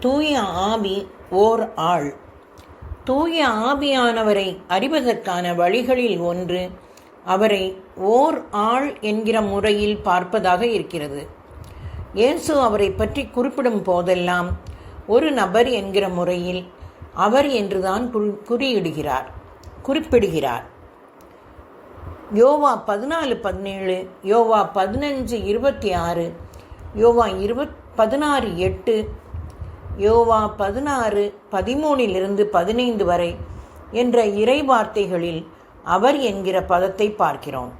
தூய ஆவி ஓர் ஆள். தூய ஆவியானவரை அறிவதற்கான வழிகளில் ஒன்று அவரை ஓர் ஆள் என்கிற முறையில் பார்ப்பதாக இருக்கிறது. இயேசு அவரை பற்றி குறிப்பிடும் போதெல்லாம் ஒரு நபர் என்கிற முறையில் அவர் என்றுதான் குறி- குறியிடுகிறார் குறிப்பிடுகிறார். யோவா பதினாலு பதினேழு யோவா பதினஞ்சு இருபத்தி ஆறு யோவா இருபத் பதினாறு எட்டு யோவா பதினாறு பதிமூணிலிருந்து பதினைந்து வரை என்ற இறை வார்த்தைகளில் அவர் என்கிற பதத்தை பார்க்கிறோம்.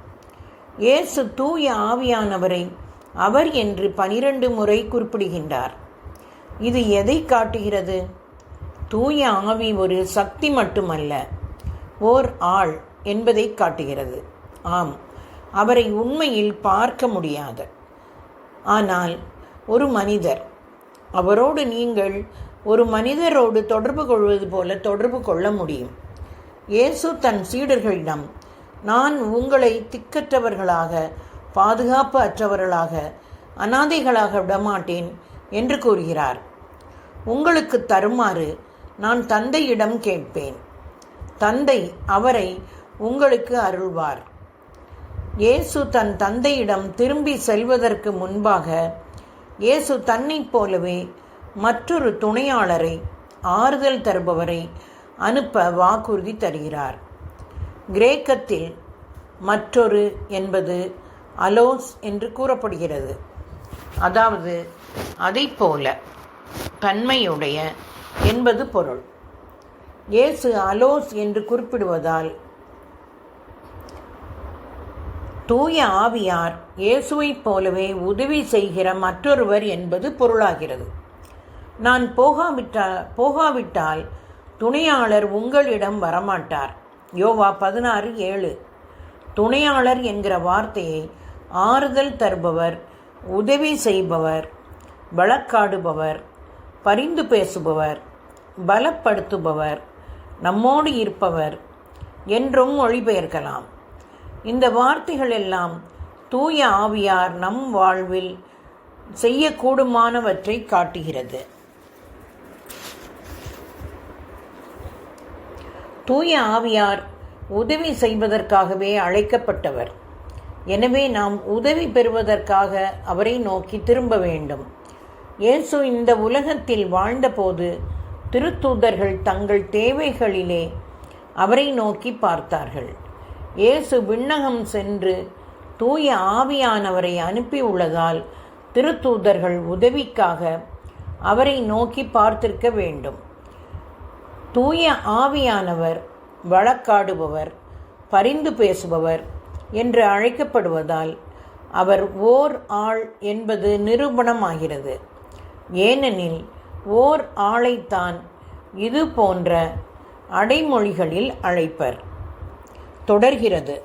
இயேசு தூய ஆவியானவரை அவர் என்று பனிரெண்டு முறை குறிப்பிடுகின்றார். இது எதை காட்டுகிறது? தூய ஆவி ஒரு சக்தி மட்டுமல்ல ஓர் ஆள் என்பதை காட்டுகிறது. ஆம் அவரை உண்மையில் பார்க்க முடியாது. ஆனால் ஒரு மனிதர் அவரோடு நீங்கள் ஒரு மனிதரோடு தொடர்பு கொள்வது போல தொடர்பு கொள்ள முடியும். இயேசு தன் சீடர்களிடம் நான் உங்களை திக்கற்றவர்களாக பாதுகாப்பு அற்றவர்களாக அனாதைகளாக விடமாட்டேன் என்று கூறுகிறார். உங்களுக்கு தருமாறு நான் தந்தையிடம் கேட்பேன். தந்தை அவரை உங்களுக்கு அருள்வார். இயேசு தன் தந்தையிடம் திரும்பி செல்வதற்கு முன்பாக இயேசு தன்னைப் போலவே மற்றொரு துணையாளரை ஆறுதல் தருபவரை அனுப்ப வாக்குறுதி தருகிறார். கிரேக்கத்தில் மற்றொரு என்பது அலோஸ் என்று கூறப்படுகிறது. அதாவது அதைப் போல தன்மையுடைய என்பது பொருள். இயேசு அலோஸ் என்று குறிப்பிடுவதால் தூய ஆவியார் இயேசுவைப் போலவே உதவி செய்கிற மற்றொருவர் என்பது பொருளாகிறது. நான் போகாவிட்டால் போகாவிட்டால் துணையாளர் உங்களிடம் வரமாட்டார். யோவா பதினாறு ஏழு. துணையாளர் என்கிற வார்த்தையை ஆறுதல் தருபவர் உதவி செய்பவர் வழக்காடுபவர் பரிந்து பேசுபவர் பலப்படுத்துபவர் நம்மோடு இருப்பவர் என்றும் மொழிபெயர்க்கலாம். இந்த வார்த்தைகள் எல்லாம் தூய ஆவியார் நம் வாழ்வில் செய்யக்கூடுமானவற்றை காட்டுகிறது. தூய ஆவியார் உதவி செய்வதற்காகவே அழைக்கப்பட்டவர். எனவே நாம் உதவி பெறுவதற்காக அவரை நோக்கி திரும்ப வேண்டும். இயேசு இந்த உலகத்தில் வாழ்ந்தபோது திருத்தூதர்கள் தங்கள் தேவைகளிலே அவரை நோக்கி பார்த்தார்கள். இயேசு விண்ணகம் சென்று தூய ஆவியானவரை அனுப்பியுள்ளதால் திருத்தூதர்கள் உதவிக்காக அவரை நோக்கி பார்த்திருக்க வேண்டும். தூய ஆவியானவர் வழக்காடுபவர் பரிந்து பேசுபவர் என்று அழைக்கப்படுவதால் அவர் ஓர் ஆள் என்பது நிரூபணமாகிறது. ஏனெனில் ஓர் ஆளைத்தான் இது போன்ற அடைமொழிகளில் அழைப்பர். தொடர்கிறது.